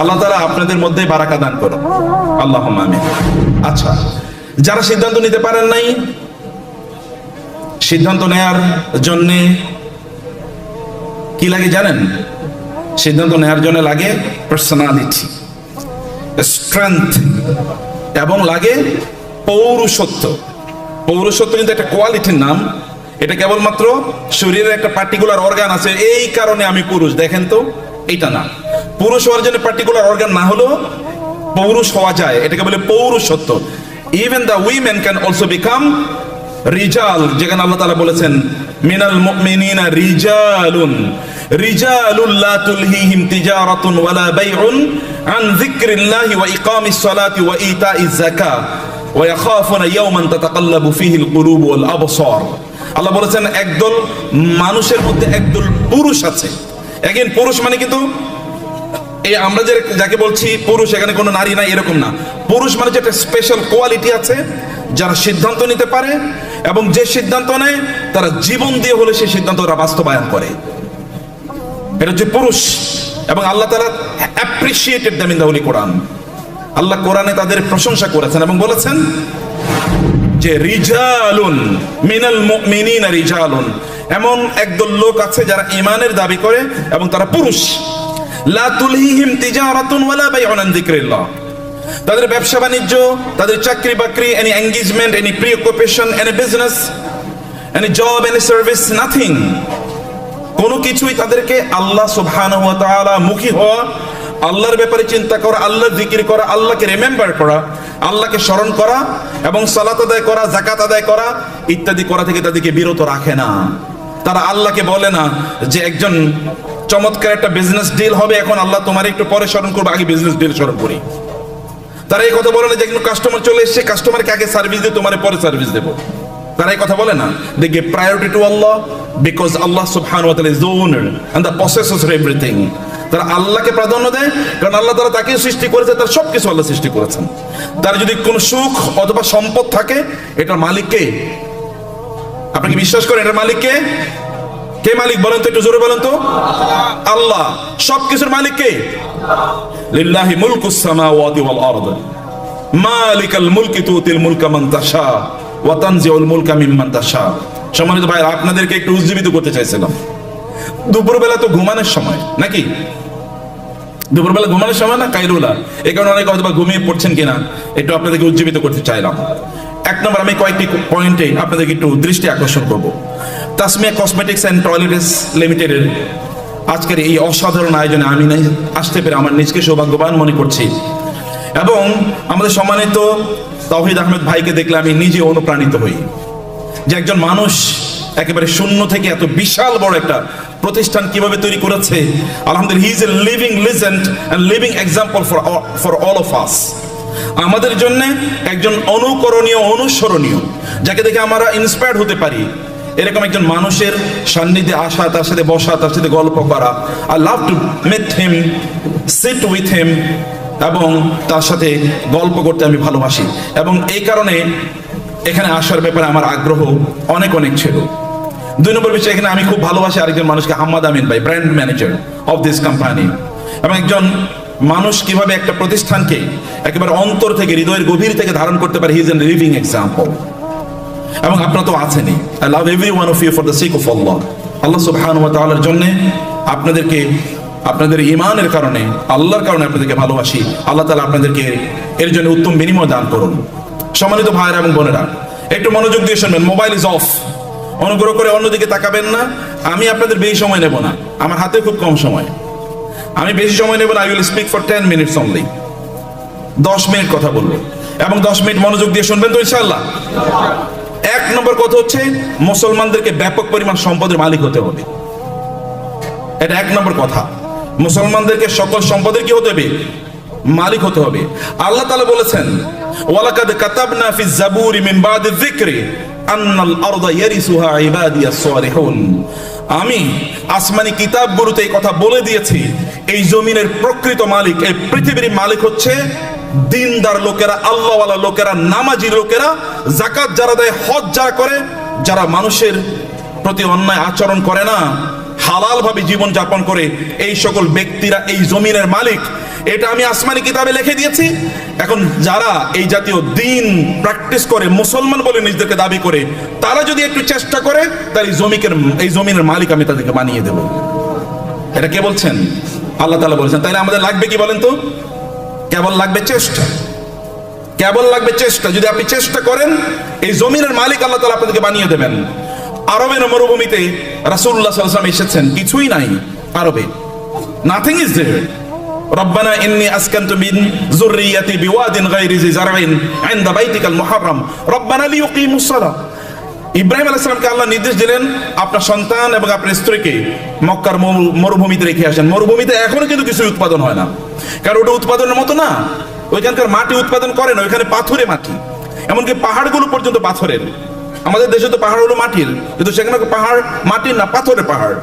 আল্লাহ তালা আপনাদের মধ্যে বারাকা দান করো আল্লাহ আচ্ছা যারা সিদ্ধান্ত নিতে পারেন নাই, সিদ্ধান্ত নেয়ার জন্যে কি লাগে জানেন? সিদ্ধান্ত নেয়ার জন্য লাগে পার্সোনালিটি স্ট্রেংথ এবং লাগে পৌরুষত্ব। পৌরুষত্ব কিন্তু একটা কোয়ালিটির নাম। এটা কেবলমাত্র শরীরের একটা পার্টিকুলার অর্গান আছে, এই কারণে আমি পুরুষ। দেখেন তো এটা না। পুরুষ হওয়ার জন্য পার্টিকুলার অর্গান না হলেও পৌরুষ হওয়া যায়। এটাকে বলে পৌরুষত্ব। Even the women can also become রিজাল যেখানে আল্লাহ তাআলা বলেছেন, মিনাল মুমিনিনা রিজালুন। রিজালুল লা তুলহিহিম তিজারাতুন ওয়ালা বাইউন আন যিকরিল্লাহি ওয়া ইকামিস সালাতি ওয়া ইতাইজ যাকাত ওয়া ইয়াখাফুনা ইয়াওমান তাতাকাল্লাবু ফিহিল কুলুব ওয়াল আবসার। আল্লাহ বলেছেন, একদল মানুষের মধ্যে একদল পুরুষ আছে। এগেন পুরুষ মানে কিন্তু এই আমরা যে যাকে বলছি পুরুষ, এখানে কোনো নারী নাই, এরকম না। পুরুষ মানে যে একটা স্পেশাল কোয়ালিটি আছে, যারা সিদ্ধান্ত নিতে পারে এবং যে সিদ্ধান্ত নেয়, তারা জীবন দিয়ে হলে সেই সিদ্ধান্ত ওরা বাস্তবায়ন করে। এটা হচ্ছে পুরুষ এবং আল্লাহ তারা অ্যাপ্রিসিয়েটেড দ্য হোলি কোরআন আল্লাহ কোরআনে তাদের প্রশংসা করেছেন এবং বলেছেন যে, রিজালুন মিনাল মুমিনিনা রিজালুন। এমন একদল লোক আছে যারা ইমানের দাবি করে এবং তারা পুরুষ। তাদের ব্যবসা বাণিজ্য, তাদের চাকরি বাকরি any engagement any preoccupation any business any job any service nothing কোনো কিছুই তাদেরকে আল্লাহ সুবহানাহু ওয়া তাআলা মুখী হওয়া, আল্লাহর ব্যাপারে চিন্তা করা, আল্লাহর জিকির করা, আল্লাহকে রিমেম্বার করা, আল্লাহকে স্মরণ করা এবং সালাত আদায় করা জাকাত আদায় করা, ইত্যাদি করা থেকে তাদেরকে বিরত রাখে না। তারা আল্লাহকে বলে না যে একজন চমৎকার একটা বিজনেস ডিল হবে, এখন আল্লাহ তোমার একটু পরে স্মরণ করব, আগে বিজনেস ডিল স্মরণ করি। তারা এই কথা বলে না যে কাস্টমার চলে এসেছে কাস্টমারকে আগে সার্ভিস দিয়ে তোমার পরে সার্ভিস দেবো। তারা এই কথা বলে না। They give priority to Allah because Allah সুবহানাহু ওয়া দ্য পসেসর অফ এভরিথিং তারা আল্লাহকে প্রাধান্য দেয়, কারণ আল্লাহ তারা তাকে সৃষ্টি করেছে, তার সব কিছু আল্লাহ সৃষ্টি করেছেন। তার যদি কোনো সুখ অথবা সম্পদ থাকে, এটার মালিক কে? আপনি বিশ্বাস করেন, এটার মালিক কে মালিক বলেন তো, একটু জোরে বলেন তো? আল্লাহ। সবকিছুর মালিক কে? লিল্লাহি মুলকুস সামাওয়াতি ওয়াল আরদ। মালিকাল মুলকি তুতিল মুলকা মান তাশা ওয়া তানজিউল মুলকা মিম্মান তাশা। সম্মানিত ভাই আপনাদেরকে একটু উজ্জীবিত করতে চাইছিলাম। দুপুরবেলা তো ঘুমানোর সময়, নাকি? দুপুরবেলা ঘুমানোর সময় না কাইরুলা এ কারণে অনেকে হয়তো ঘুমিয়ে পড়ছেন কিনা, একটু আপনাদেরকে উজ্জীবিত করতে চাইলাম। এক নম্বর, আমি কয়েকটি পয়েন্টে আপনাদেরকে একটু দৃষ্টি আকর্ষণ করব। তাসমিয়া কসমেটিক্স অ্যান্ড টয়লেটস লিমিটেডের আজকের এই অসাধারণ আয়োজনে আমি আসতে পেরে আমার নিজকে সৌভাগ্যবান মনে করছি। এবং আমাদের সম্মানিত তহিদ আহমেদ ভাইকে দেখলে আমি নিজে অনুপ্রাণিত হই। যে একজন মানুষ একেবারে শূন্য থেকে এত বিশাল বড় একটা প্রতিষ্ঠান কীভাবে তৈরি করেছে? আলহামদুলিল্লাহ a living legend and living example for all of us আমাদের জন্য একজন অনুকরণীয়, অনুসরণীয়, যাকে দেখে আমরা ইন্সপায়ার্ড হতে পারি। এরকম একজন মানুষের সান্নিধ্যে আসা, তার সাথে বসা, তার সাথে গল্প করা। I love to meet him sit with him এবং তার সাথে গল্প করতে আমি ভালোবাসি। এবং এই কারণে এখানে আসার ব্যাপারে আমার আগ্রহ অনেক অনেক ছিল। দুই নম্বর বিষয়, এখানে আমি খুব ভালোবাসি আরেকজন মানুষকে, হাম্মাদ আমিন ভাই brand manager of this company এবং একজন মানুষ কীভাবে একটা প্রতিষ্ঠানকে একেবারে অন্তর থেকে, হৃদয়ের গভীর থেকে ধারণ করতে পারে হিজ এন লিভিং এক্সাম্পল এবং আপনার তো আছেনই। I love every one of you for the sake of Allah আল্লাহ সুবহান ওয়া তাআলার জন্য আপনাদেরকে, আপনাদের ইমানের কারণে, আল্লাহর কারণে আপনাদেরকে ভালোবাসি। আল্লাহ তাআলা আপনাদেরকে এর জন্য উত্তম বিনিময় দান করুন। সম্মানিত ভাইয়েরা এবং বোনেরা, একটু মনোযোগ দিয়ে শুনবেন, মোবাইল ইজ অফ অনুগ্রহ করে অন্যদিকে তাকাবেন না। আমি আপনাদের বেশি সময় নেব না। আমার হাতে খুব কম সময়। আমি বেশি সময় নেব না। I will speak for ten minutes only দশ মিনিট কথা বলব। এবং দশ মিনিট মনোযোগ দিয়ে শুনবেন তো ইনশাল্লাহ এক নম্বর কথা হচ্ছে, মুসলমানদেরকে ব্যাপক পরিমাণ সম্পদের মালিক হতে হবে। এটা এক নম্বর কথা। মুসলমানদেরকে সকল সম্পদের কি হতে হবে? মালিক হতে হবে। আল্লাহ তাআলা বলেছেন, ওয়ালাকাদ কাতাবনা ফি জাবুরি মিন বাদি যিকরি, আন্নাল আরদা ইয়ারিসুহা ইবাদিয়াস সালিহুন। আমি আসমানি কিতাবগুলোতে এই কথা বলে দিয়েছি, এই জমিনের প্রকৃত মালিক, এই পৃথিবীর মালিক হচ্ছে দিনদার লোকেরা, আল্লাহওয়ালা লোকেরা, নামাজি লোকেরা জাকাত যারা দেয়, হজ যারা করে, যারা মানুষের প্রতি অন্যায় আচরণ করে না হালাল ভাবে জীবন যাপন করে, এই সকল ব্যক্তিরা এই জমিনের মালিক। এটা আমি আসমানি কিতাবে লিখে দিয়েছি। এখন যারা এই জাতীয় দিন প্র্যাকটিস করে, মুসলমান বলে নিজেদেরকে দাবি করে, তারা যদি একটু চেষ্টা করে, তাহলে এই জমিকের, এই জমিনের মালিক আমি তাদেরকে বানিয়ে দেব। এটা কে বলছেন? আল্লাহ তাআলা বলছেন। তাহলে আমাদের লাগবে কি বলেন তো? কেবল লাগবে চেষ্টা। কেবল লাগবে চেষ্টা। যদি আপনি চেষ্টা করেন, এই জমিনের মালিক আল্লাহ তালা আপনাদেরকে বানিয়ে দেবেন। আরবের মরুভূমিতে আলাইহি ওয়াসাল্লাম এসেছেন। কিছুই নাই আরবে। নাথিং ইজ দেয়ার রব্বানা ইন্নি আসকান্তু মিন যুররিয়াতি বিওয়াদিন গায়রি জি জারইন ইনদা বাইতিকাল মুহাররাম। রব্বানা লিইকিমুস সালাহ। ইব্রাহিম আলাহ সালামকে আল্লাহ নির্দেশ দিলেন, আপনার সন্তান এবং আপনার স্ত্রীকে মক্কার মরুভূমিতে রেখে আসেন। মরুভূমিতে এখনও কিন্তু কিছু উৎপাদন হয় না। কারণ ওটা উৎপাদনের মতো না। ওইখানকার মাটি উৎপাদন করে না ওইখানে পাথুরে মাটি। এমনকি পাহাড়গুলো পর্যন্ত পাথরের। আমাদের দেশে তো পাহাড় হলো মাটির। কিন্তু সেখানে পাহাড় মাটির না, পাথরের পাহাড়।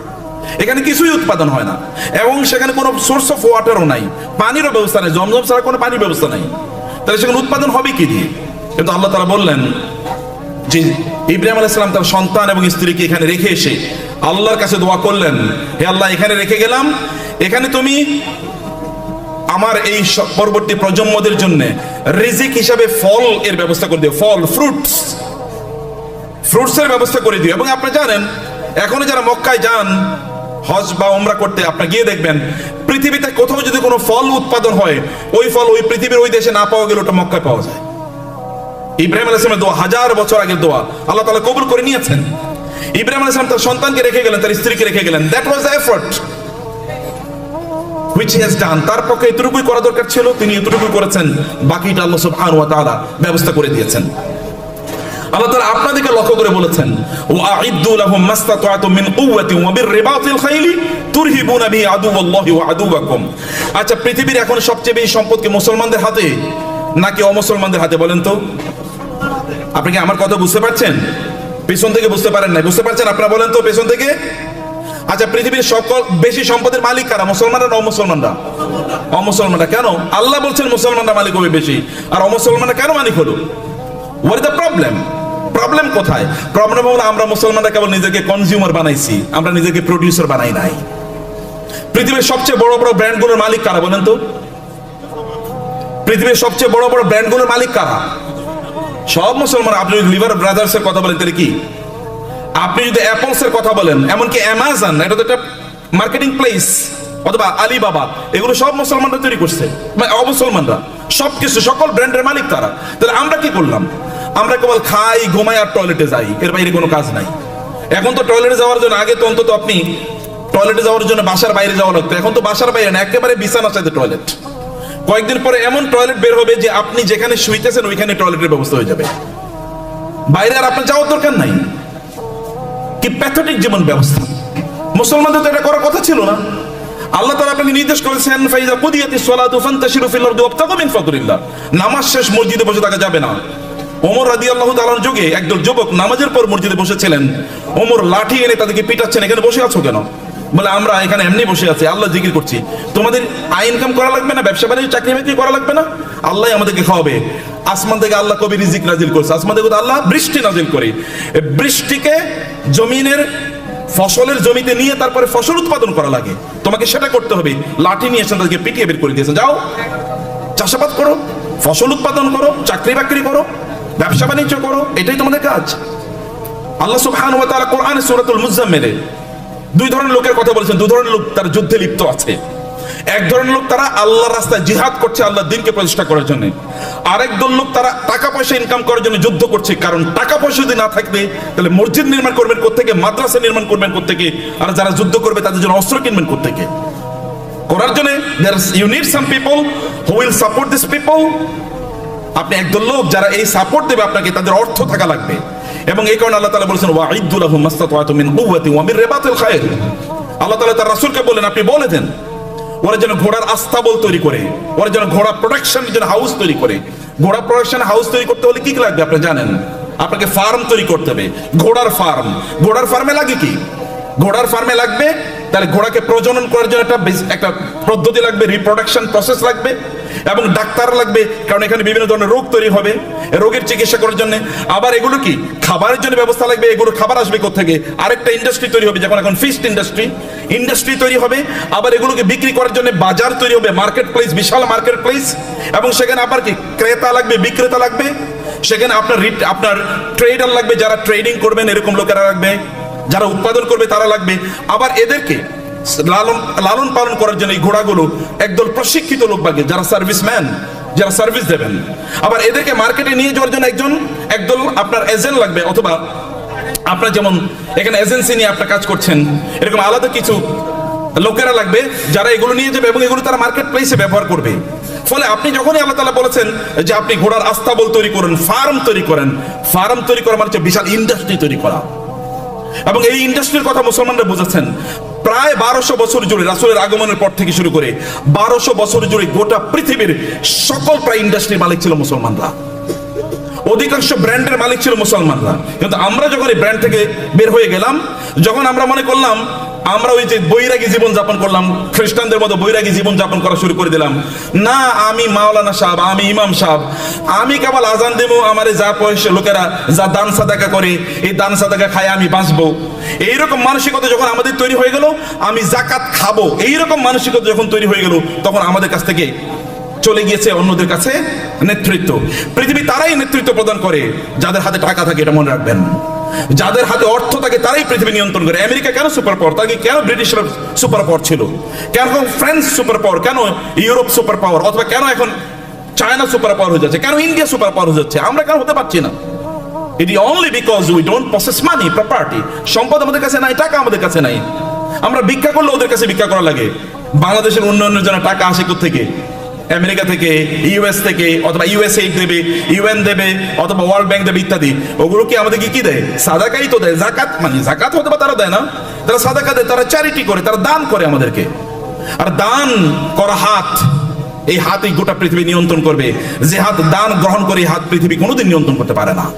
এখানে কিছুই উৎপাদন হয় না। এবং সেখানে কোনো সোর্স অফ ওয়াটারও নাই। পানিরও ব্যবস্থা নেই। জমজম ছাড়া কোনো পানির ব্যবস্থা নাই। তাহলে সেখানে উৎপাদন হবে কি দিয়ে? কিন্তু আল্লাহ তারা বললেন যে ইব্রাহিম আলাইসালাম তার সন্তান এবং স্ত্রীকে এখানে রেখে এসে আল্লাহর কাছে দোয়া করলেন, হে আল্লাহ, এখানে রেখে গেলাম। এখানে তুমি আমার এই পরবর্তী প্রজন্মদের জন্য রিজিক হিসাবে ফল এর ব্যবস্থা করে দিও। ফল ফ্রুটস ফ্রুটস এর ব্যবস্থা করে দিও। এবং আপনি জানেন, এখনও যারা মক্কায় যান হজ বা ওমরা করতে আপনি গিয়ে দেখবেন, পৃথিবীতে কোথাও যদি কোনো ফল উৎপাদন হয়, ওই ফল ওই পৃথিবীর ওই দেশে না পাওয়া গেলে ওটা মক্কায় পাওয়া যায়। ইব্রাহিম আলাইসলামের দোয়া, হাজার বছর আগের দোয়া, আল্লাহ তালা কবুল করে নিয়েছেন। ইব্রাহিম আলাইসলাম তার সন্তানকে রেখে গেলেন, তার স্ত্রীকে রেখে গেলেন। That was the effort which has done তার পক্ষে এতটুকুই করা দরকার ছিল, তিনি এতটুকুই করেছেন। বাকিটা আল্লাহ সুবহানাহু ওয়া তাআলা ব্যবস্থা করে দিয়েছেন। আল্লাহ তাআলা আপনাদেরকে লক্ষ্য করে বলেছেন, ওয়া আইদ্দু লাহুম মাস্তাতাতুম মিন কুওয়াতিন ওয়া বিররিবাতিল খাইলি তুরহিবুনা বিহি আদুওয়াল্লাহি ওয়া আদুওয়াকুম। আচ্ছা পৃথিবীর এখন সবচেয়ে বেশি সম্পদ কি মুসলমানদের হাতে নাকি অমুসলমানদের হাতে বলেন তো? আপনি কি আমার কথা বুঝতে পারছেন? পেছন থেকে বুঝতে পারেন না বুঝতে পারছেন আপনারা বলেন তো পেছন থেকে? আচ্ছা পৃথিবীর সকল বেশি সম্পদের মালিক কারা? মুসলমানরা না অমুসলমানরা? অমুসলমানরা। কেন? আল্লাহ বলছেন মুসলমানরা মালিক হবে বেশি। আর অমুসলমানরা কেন মালিক হলো? হোয়াট দ্য প্রবলেম প্রবলেম কোথায়? প্রবলেম হলো আমরা মুসলমানরা কেবল নিজেকে কনজিউমার বানাইছি, আমরা নিজেকে প্রডিউসার বানাই নাই। পৃথিবীর সবচেয়ে বড় বড় ব্র্যান্ডগুলোর মালিক কারা বলেন তো? পৃথিবীর সবচেয়ে বড় বড় ব্র্যান্ডগুলোর মালিক কারা? সব মুসলমান, আপনি যদি লিভার ব্রাদার্স এর কথা বলেন, তাহলে কি? আপনি যদি অ্যাপলস এর কথা বলেন, এমনকি অ্যামাজন এটা তো একটা মার্কেটিং প্লেস অথবা আলিবাবা এগুলো সব মুসলমানরা তৈরি করছে। মানে অমুসলমানরা, সবকিছু, সকল ব্র্যান্ডের মালিক তারা। তাহলে আমরা কি করলাম? আমরা কেবল খাই, ঘুমাই আর টয়লেটে যাই। এর বাইরে কোনো কাজ নাই। এখন তো টয়লেটে যাওয়ার জন্য, আগে তো অন্তত আপনি টয়লেটে যাওয়ার জন্য বাসার বাইরে যাওয়া লাগতো। এখন তো বাসার বাইরে না, একেবারে বিছানার সাথে টয়লেট কয়েকদিন পরে এমন টয়লেট বের হবে যে আপনি যেখানে শুইতেছেন, ওইখানে টয়লেটের ব্যবস্থা হয়ে যাবে। বাইরে আর আপনার যাওয়ার দরকার নাই। কি প্যাথেটিক জীবন ব্যবস্থা। মুসলমানদের তো এটা করার কথা ছিল না। আল্লাহ তাআলা আপনাকে নির্দেশ করেছেন, ফাইজা কুদিয়াতিস সালাতু ফান্তাশিরু ফিল আরদি ওয়াবতাগু মিন ফাদলিল্লাহ। নামাজ শেষ, মসজিদে বসে থাকা যাবে না। ওমর রাদিয়াল্লাহু তাআলার যুগে একদল যুবক নামাজের পর মসজিদে বসেছিলেন। ওমর লাঠি এনে তাদেরকে পিটাচ্ছেন, এখানে বসে আছো কেন? বলে, আমরা এখানে এমনি বসে আছি, আল্লাহ জিকির করছি। তোমাদের আই ইনকাম করা লাগবে না, ব্যবসা বাণিজ্য, চাকরি বাকরি করা লাগবে না? আল্লাহ আমাদেরকে খাওয়াবে। আসমান থেকে আল্লাহ কবি রিজিক নাজিল করছে, আসমান থেকে আল্লাহ বৃষ্টি নাজিল করে। বৃষ্টিকে জমিনের, ফসলের জমিতে নিয়ে তারপরে ফসল উৎপাদন করা লাগে। তোমাকে সেটা করতে হবে। লাঠি নিয়ে এসে তাদেরকে পিটিয়ে বের করে দিয়েছে। যাও, চাষাবাদ করো, ফসল উৎপাদন করো, চাকরি বাকরি করো ব্যবসা বাণিজ্য করো, এটাই তোমাদের কাজ। আল্লাহ সুবহানাহু ওয়া তাআলা কোরআনে সূরাতুল মুজাম্মিলে দুই ধরনের লোকের কথা বলেছেন দুই ধরনের লোক তার যুদ্ধে লিপ্ত আছে। এক ধরনের লোক তারা আল্লাহর রাস্তায় জিহাদ করছে আল্লাহ দিনকে প্রতিষ্ঠা করার জন্য। আরেক দল লোক তারা টাকা পয়সা ইনকাম করার জন্য যুদ্ধ করছে, কারণ টাকা পয়সা যদি না থাকবে তাহলে মসজিদ নির্মাণ করবেন কোত্থেকে, মাদ্রাসা নির্মাণ করবেন কোত্থেকে, আর যারা যুদ্ধ করবে তাদের জন্য অস্ত্র কিনবেন কোত্থেকে। করার জন্য you need some people who will support this people আপনি একদল লোক যারা এই সাপোর্ট দেবে আপনাকে, তাদের অর্থ থাকা লাগবে। এবং এই কারণে আল্লাহ তাআলা বলেছেন ওয়াইদুল লাহুম মাস্তাতাতু মিন কুওয়াতি ওয়া মিন রিবাতিল খায়র। আল্লাহ তাআলা তার রাসূলকে বলেন আপনি বলে দেন, ওরা যেন ঘোড়ার আস্তাবল তৈরি করে, ওরা যেন ঘোড়া প্রোডাকশন যেন হাউস তৈরি করে। ঘোড়া প্রোডাকশন হাউস তৈরি করতে হলে কি লাগবে, আপনি জানেন? আপনাকে ফার্ম তৈরি করতে হবে, ঘোড়ার ফার্ম ঘোড়ার ফার্মে লাগে কি? ঘোড়ার ফার্মে লাগবে, তাহলে ঘোড়াকে প্রজনন করার জন্য একটা একটা পদ্ধতি লাগবে রিপ্রোডাকশন প্রসেস লাগবে। এবং ডাক্তার লাগবে, কারণ এখানে বিভিন্ন ধরনের রোগ তৈরি হবে। রোগের চিকিৎসা করার জন্য। আবার এগুলো কি? খাবারের জন্য ব্যবস্থা লাগবে, এগুলো খাবার আসবে থেকে আরেকটা ইন্ডাস্ট্রি তৈরি হবে, যেমন এখন ফিস্ট ইন্ডাস্ট্রি ইন্ডাস্ট্রি তৈরি হবে, আবার এগুলোকে বিক্রি করার জন্য বাজার তৈরি হবে মার্কেট প্লেস বিশাল মার্কেট প্লেস এবং সেখানে আবার কি? ক্রেতা লাগবে, বিক্রেতা লাগবে। সেখানে আপনার আপনার ট্রেডার লাগবে, যারা ট্রেডিং করবেন, এরকম লোকেরা লাগবে। যারা উৎপাদন করবে, তারা লাগবে। আবার এদেরকে লালন লালন পালন করার জন্য এই ঘোড়াগুলো একদল প্রশিক্ষিত লোক লাগে যারা সার্ভিসম্যান, যারা সার্ভিস দেবেন। আবার এদেরকে মার্কেটে নিয়ে যাওয়ার জন্য একজন, একদল আপনার এজেন্ট লাগবে, অথবা আপনার যেমন এখানে এজেন্সি নিয়ে আপনার কাজ করছেন, এরকম আলাদা কিছু লোকেরা লাগবে, যারা এগুলো নিয়ে যাবে এবং এগুলো তারা মার্কেট প্লেসে ব্যবহার করবে। ফলে আপনি যখনই আল্লাহ তালা বলেছেন যে আপনি ঘোড়ার আস্তাবল তৈরি করেন, ফার্ম তৈরি করেন, ফার্ম তৈরি করা মানে বিশাল ইন্ডাস্ট্রি তৈরি করা। এবং এই ইন্ডাস্ট্রির কথা মুসলমানরা বুঝেছেন। প্রায় বারোশো বছর জুড়ে রাসুলের আগমনের পর থেকে শুরু করে বারোশো বছর জুড়ে গোটা পৃথিবীর সকল প্রায় ইন্ডাস্ট্রির মালিক ছিল মুসলমানরা। অধিকাংশ ব্র্যান্ডের মালিক ছিল মুসলমানরা। কিন্তু আমরা যখন এই ব্র্যান্ড থেকে বের হয়ে গেলাম, যখন আমরা মনে করলাম, আমরা ওই যে বৈরাগী জীবন যাপন করলাম, খ্রিস্টানদের মতো বৈরাগী জীবন যাপন করা শুরু করে দিলাম। না, আমি মাওলানা সাহেব, আমি ইমাম সাহেব। আমি কেবল আজান দেবো, আমার যা পয়সা, লোকেরা যা দান সাদাকা করে, এই দান সাদাকা খায় আমি বাঁচবো। এইরকম মানসিকতা যখন আমাদের তৈরি হয়ে গেল, আমি জাকাত খাব। এইরকম মানসিকতা যখন তৈরি হয়ে গেল, তখন আমাদের কাছ থেকে চলে গিয়েছে অন্যদের কাছে নেতৃত্ব। পৃথিবী তারাই নেতৃত্ব প্রদান করে, যাদের হাতে টাকা থাকে এটা মনে রাখবেন। যাদের হাতে অর্থ থাকে তারাই পৃথিবী নিয়ন্ত্রণ করে। আমেরিকা কেন সুপার পাওয়ার তাকে কেন ব্রিটিশরা সুপার পাওয়ার ছিল? কেন ফ্রান্স সুপার পাওয়ার কেন ইউরোপ সুপার পাওয়ার অথবা কেন এখন চায়না সুপার পাওয়ার হয়ে যাচ্ছে? কেন ইন্ডিয়া সুপার পাওয়ার হয়ে যাচ্ছে? আমরা কেন হতে পারছি না? It only because we don't process money property সম্পদ আমাদের কাছে নাই, টাকা আমাদের কাছে নাই। আমরা ভিক্ষা করলে ওদের কাছে ভিক্ষা করা লাগে। বাংলাদেশের উন্নয়নের জন্য টাকা আসে থেকে আমেরিকা থেকে, ইউএস থেকে, অথবা ইউএসএ দেবে, ইউএন দেবে, অথবা ওয়ার্ল্ড ব্যাংক দেবে ইত্যাদি। ওগুলো কি আমাদেরকে কি দেয়? সাদাকাই তো দেয়। জাকাত মানে জাকাত হতে তারা দেয় না। তারা সাদাকা দেয়, তারা চ্যারিটি করে, তারা দান করে আমাদেরকে। আর দান করা হাত, এই হাতই গোটা পৃথিবী নিয়ন্ত্রণ করবে। যে হাত দান গ্রহণ করে হাত পৃথিবী কোনোদিন নিয়ন্ত্রণ করতে পারে না।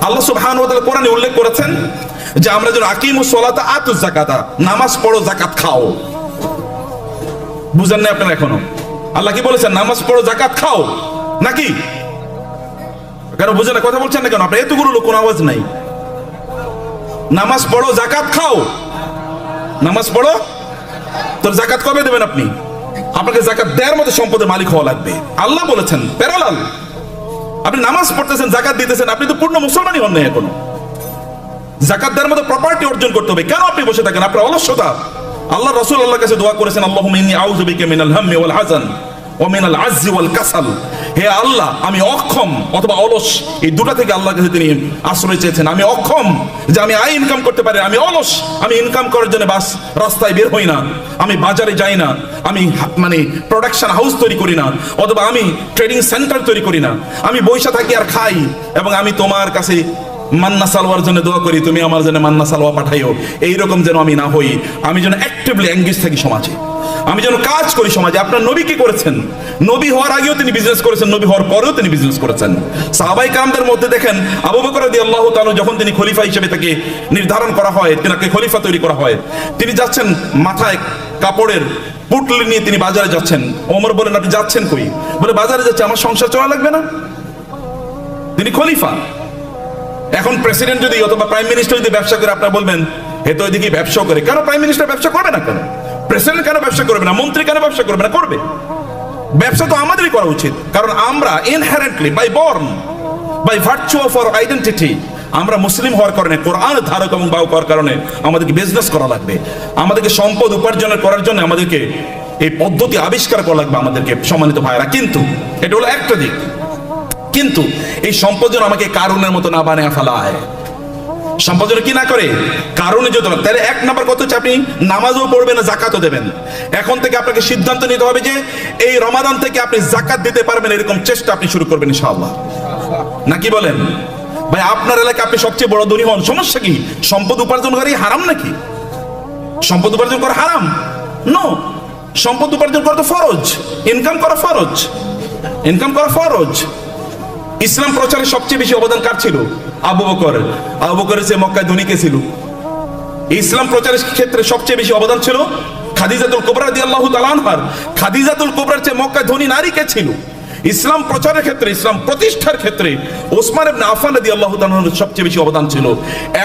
আল্লাহ সুবহানাহু ওয়া তাআলা কোরআনে উল্লেখ করেছেন যে, আমরা যেন আকিমুস সালাতা, আতুজ যাকাতা, নামাজ পড়ো, যাকাত খাও। বুঝেন না আপনারা এখনও? আল্লাহ কি বলেছেন? নামাজ পড়ো, যাকাত খাও। নাকি? কেন বুঝেন না কথা বলছেন না কেন? আপনার এতগুলো লোক, কোনো আওয়াজ নাই। নামাজ পড়ো, যাকাত খাও। নামাজ পড়ো তোর জাকাত কবে দেবেন আপনি? আপনাকে জাকাত দেওয়ার মতো সম্পদের মালিক হওয়া লাগবে। আল্লাহ বলেছেন, প্যারালাল। আপনি নামাজ পড়তেছেন জাকাত দিতেছেন, আপনি তো পূর্ণ মুসলমানই হন নাই এখনও। জাকাত দেওয়ার মতো প্রপার্টি অর্জন করতে হবে। কেন আপনি বসে থাকেন? আপনার অলস্যতা আল্লাহ রসুল আল্লাহর কাছে দোয়া করেছেন আল্লাহ ইন্নী আউযু বিকা মিনাল হাম্মি ওয়াল হাজান ও মিনাল আজ্জি ওয়াল কাসাল। হে আল্লাহ, আমি অক্ষম অথবা অলস। এই দুটা থেকে আল্লাহর কাছে তিনি আশ্রয় চেয়েছেন। আমি অক্ষম যে আমি আয় ইনকাম করতে পারি, আমি অলস। আমি ইনকাম করার জন্য বাস, রাস্তায় বের হই না। আমি বাজারে যাই না। আমি মানে প্রোডাকশন হাউস তৈরি করি না। অথবা আমি ট্রেডিং সেন্টার তৈরি করি না। আমি বৈশা থাকি আর খাই এবং আমি তোমার কাছে মান্না সালোয়ার জন্য দোয়া করি, তুমি আমার জন্য মান্না সালোয়া পাঠাইও। এইরকম যেন আমি না হই, আমি যেন অ্যাক্টিভলি এঙ্গেজ থাকি সমাজে। আমি যেন কাজ করি সমাজে। আপনার নবী কি করেছেন? নবী হওয়ার আগেও তিনি বিজনেস করেছেন, নবী হওয়ার পরেও তিনি বিজনেস করেছেন। সাহাবাই কামদের মধ্যে দেখেন, আবু বকর রাদিয়াল্লাহু তাআলা যখন তিনি খলিফা হিসেবে তাকে নির্ধারণ করা হয়, তিনাকে খলিফা তৈরি করা হয়, তিনি যাচ্ছেন মাথায় কাপড়ের পুটলি নিয়ে তিনি বাজারে যাচ্ছেন। ওমর বলেন, আপনি যাচ্ছেন কই? বলে, বাজারে যাচ্ছে, আমার সংসার চলা লাগবে না? তিনি খলিফা। এখন প্রেসিডেন্ট যদি অথবা প্রাইম মিনিস্টার যদি ব্যবসা করে, আপনারা বলবেন, হে তো ওইদিকে ব্যবসা করে। কেন প্রাইম মিনিস্টার ব্যবসা করবে না কেন? প্রেসিডেন্ট কেন ব্যবসা করবে না? মন্ত্রী কেন ব্যবসা করবে না? করবে। ব্যবসা তো আমাদেরই করা উচিত। কারণ আমরা inherently by born by virtue of our identity আমরা মুসলিম হওয়ার কারণে, কোরআন ধারক এবং বাহক হওয়ার কারণে আমাদেরকে বিজনেস করা লাগবে। আমাদেরকে সম্পদ উপার্জনের করার জন্য আমাদেরকে এই পদ্ধতি আবিষ্কার করা লাগবে আমাদেরকে সম্মানিত ভাইরা কিন্তু, এটা হলো একটা দিক। কিন্তু এই সম্পদ যেন আমাকে কারণের মতো না বানিয়ে ফেলায়। সম্পদ যেন কি না করে? কারণে না। তাহলে এক নাম্বার কত হচ্ছে আপনি নামাজও পড়বেন না জাকাতও দেবেন। এখন থেকে আপনাকে সিদ্ধান্ত নিতে হবে যে এই রমাদান থেকে আপনি জাকাত দিতে পারবেন, এরকম চেষ্টা আপনি শুরু করবেন ইনশাআল্লাহ। নাকি বলেন? ভাই, আপনার এলাকায় আপনি সবচেয়ে বড় ধনী হন। সমস্যা কি? সম্পদ উপার্জন করি হারাম নাকি? সম্পদ উপার্জন করা হারাম? নো সম্পদ উপার্জন করা তো ফরজ। ইনকাম করা ফরজ। ইনকাম করা ফরজ। ইসলাম প্রচারে সবচেয়ে বেশি অবদান কার ছিল? আবু বকর। আবু বকরের চেয়ে মক্কায় ধনী কে ছিল? ইসলাম প্রচারের ক্ষেত্রে সবচেয়ে বেশি অবদান ছিল খাদিজাতুল কোবরা দিয়ে আল্লাহ তালানহার খাদিজাতুল কোবরার চেয়ে মক্কায় ধনী নারী কে ছিল? ইসলাম প্রচারের ক্ষেত্রে, ইসলাম প্রতিষ্ঠার ক্ষেত্রে ওসমান ইবনে আফফান রাদিয়াল্লাহু তাআলার সবচেয়ে বেশি অবদান ছিল।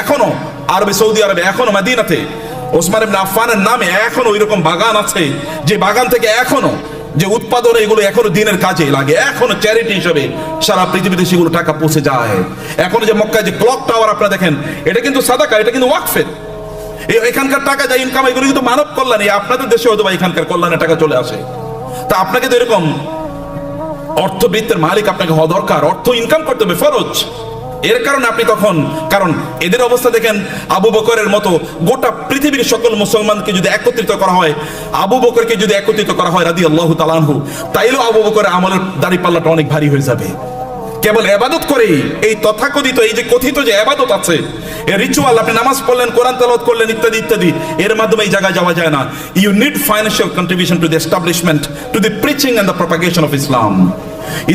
এখনও আরবে, সৌদি আরবে, এখনও মদিনাতে ওসমান ইবনে আফফানের নামে এখনও ওইরকম বাগান আছে যে বাগান থেকে এখনও যে উৎপাদন এগুলো এখনও দিনের কাজে লাগে, এখনও চ্যারিটি হিসেবে সারা পৃথিবীতে সেগুলো টাকা পৌঁছে যায়। এখনও যে মক্কায় যে ক্লক টাওয়ার আপনারা দেখেন, এটা কিন্তু সাদাকা, এটা কিন্তু ওয়াকফের এই এখানকার টাকা যা ইনকাম এগুলো কিন্তু মানব কল্যাণে, আপনাদের দেশে হয়তো বা এখানকার কল্যাণের টাকা চলে আসে। তা আপনাকে তো এরকম অর্থবৃত্তের মালিক আপনাকে হওয়া দরকার, অর্থ ইনকাম করতে হবে, ফরজ। এর কারণে আপনি তখন, কারণ এদের অবস্থা দেখেন, আবু বকরের মতো গোটা পৃথিবীর সকল মুসলমানকে যদি একত্রিত করা হয়, আবু বকরকে যদি একত্রিত করা হয় রাদি আল্লাহ তালানহু তাইলেও আবু বকরের আমলের দাড়ি পাল্লাটা অনেক ভারী হয়ে যাবে। কেবল এবাদত করে এই তথাকথিত, এই যে কথিত যে এবাদত আছে, এই রিচুয়াল আপনি নামাজ পড়লেন, কোরআন তেলাওয়াত করলেন, ইত্যাদি ইত্যাদি, এর মাধ্যমে এই জায়গায় যাওয়া যায় না। You need financial contribution to the establishment to the preaching and the propagation of Islam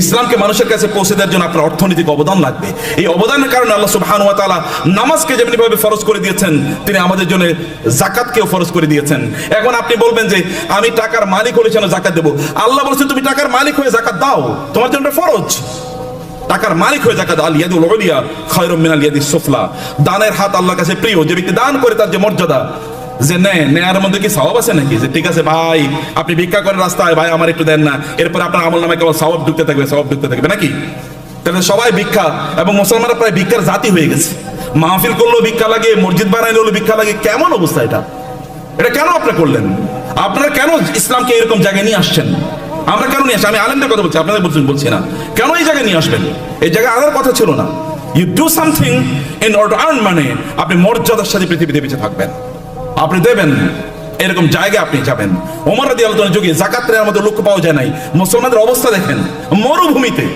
ইসলামকে মানুষের কাছে পৌঁছে দেওয়ার জন্য আপনার অর্থনৈতিক অবদান লাগবে। এই অবদানের কারণে আল্লাহ সুবহানাহু ওয়া তাআলা নামাজকে যেমনি ভাবে ফরজ করে দিয়েছেন, তিনি আমাদের জন্য জাকাতকেও ফরজ করে দিয়েছেন। এখন আপনি বলবেন যে, আমি টাকার মালিক হলে জাকাত দেবো? আল্লাহ বলেছেন, তুমি টাকার মালিক হয়ে জাকাত দাও, তোমার জন্য ফরজ। টাকার মালিক হয়ে জাকাত আল ইয়াদুল উলিয়া, খায়রুম মিনাল ইয়াদিস সুফলা। দানের হাত আল্লাহর কাছে প্রিয়, যে ব্যক্তি দান করে তার যে মর্যাদা। যে নেয় নেয়ার মধ্যে কি সওয়াব আছে নাকি? যে ঠিক আছে ভাই, আপনি ভিক্ষা করেন রাস্তায়, ভাই আমার একটু দেন না। এরপর আপনার আমল নামে কেবল সওয়াব ঢুকতে থাকবে, সওয়াব ঢুকতে থাকবে, নাকি? তাহলে সবাই ভিক্ষা, এবং মুসলমানরা প্রায় ভিক্ষার জাতি হয়ে গেছে। মাহফিল করলেও ভিক্ষা লাগে, মসজিদ বানাইলে, হলো ভিক্ষা লাগে, কেমন অবস্থা এটা? এটা কেন আপনি করলেন? আপনারা কেন ইসলামকে এরকম জায়গায় নিয়ে আসছেন? আমরা কেন নিয়ে আসি? আমি আনন্দের কথা বলছি, আপনাদের বলছেন বলছি না। কেন এই জায়গায় নিয়ে আসবেন? এই জায়গায় আনার কথা ছিল না। You do something in order earn মানে আপনি মর্যাদার সাথে পৃথিবীতে বেঁচে থাকবেন। আপনি দেবেন, এরকম জায়গায় আপনি যাবেন। ওমর রাদি আলোচনার যুগে জাকাতের মধ্যে লক্ষ্য পাওয়া যায় নাই। মুসলমানদের অবস্থা দেখেন, মরুভূমিতে।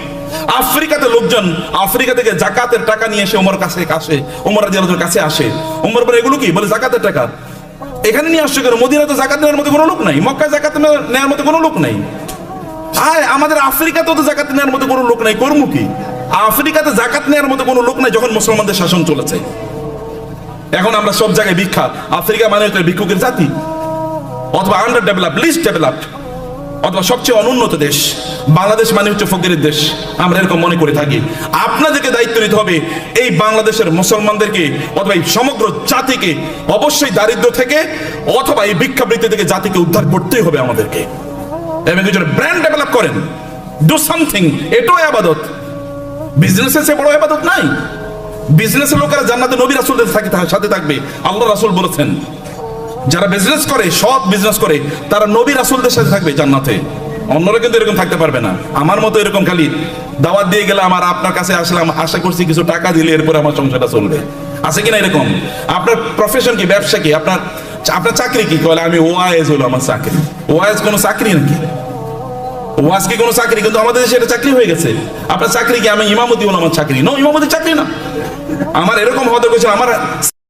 আফ্রিকাতে লোকজন, আফ্রিকা থেকে জাকাতের টাকা নিয়ে এসে ওমর কাছে আসে, ওমর রাজি আলোচনার কাছে আসে। ওমর বলে, এগুলো কি? বলে, জাকাতের টাকা। এখানে নিয়ে আসছে কেন? মদিনা তো জাকাত নেওয়ার মতো কোনো লোক নাই, মক্কায় জাকাত নেওয়ার মতো কোনো লোক নাই। আয় আমাদের আফ্রিকাতে তো জাকাত নেওয়ার মতো কোনো লোক নাই, কর্ম কি? আফ্রিকাতে জাকাত নেওয়ার মতো কোনো লোক নাই যখন মুসলমানদের শাসন চলেছে। এখন আমরা সব জায়গায় ভিক্ষা, আফ্রিকা মানে হচ্ছে ভিক্ষুকের জাতি। অথবা আন্ডার ডেভেলপ লিস্ট ডেভেলপড অথবা সবচেয়ে অনুন্নত দেশ। বাংলাদেশ মানে হচ্ছে ফকিরের দেশ। আমরা এরকম মনে করে থাকি। আপনাদেরকে দায়িত্ব নিতে হবে, এই বাংলাদেশের মুসলমানদেরকে অথবা এই সমগ্র জাতিকে অবশ্যই দারিদ্র থেকে অথবা এই ভিক্ষাবৃত্তি থেকে জাতিকে উদ্ধার করতেই হবে আমাদেরকে। এবং একজন ব্র্যান্ড ডেভেলপ করেন। ডু সামথিং এটাও আবাদত। বিজনেসে সে বড় আবাদত নাই। বিজনেসের লোকেরা জান্নাতে নবী রাসূলদের সাথে থাকবে। আল্লাহ রাসূল বলেছেন, যারা বিজনেস করে সৎ বিজনেস করে, তারা নবী রাসূলদের সাথে থাকবে জান্নাতে। অন্যরা কিন্তু এরকম থাকতে পারবে না। আমার মতো এরকম খালি দাওয়াত দিয়ে গেলে আমার আপনার কাছে আসলাম, আশা করছি কিছু টাকা দিলে এরপরে আমার সংসারটা চলবে। আছে কিনা এরকম? আপনার প্রফেশন কি, ব্যবসা কি? আপনার আপনার চাকরি কি? বলে আমি ওআইএস হলো আমার চাকরি। ওআইএস কোনো চাকরি নাকি? ওয়াজ কি কোনো চাকরি? কিন্তু আমাদের দেশে এটা চাকরি হয়ে গেছে। আপনার চাকরি কি, আমি ইমামতি হলো আমার চাকরি? নো ইমামতি চাকরি না। আমার এরকম হতে গেছিল আমার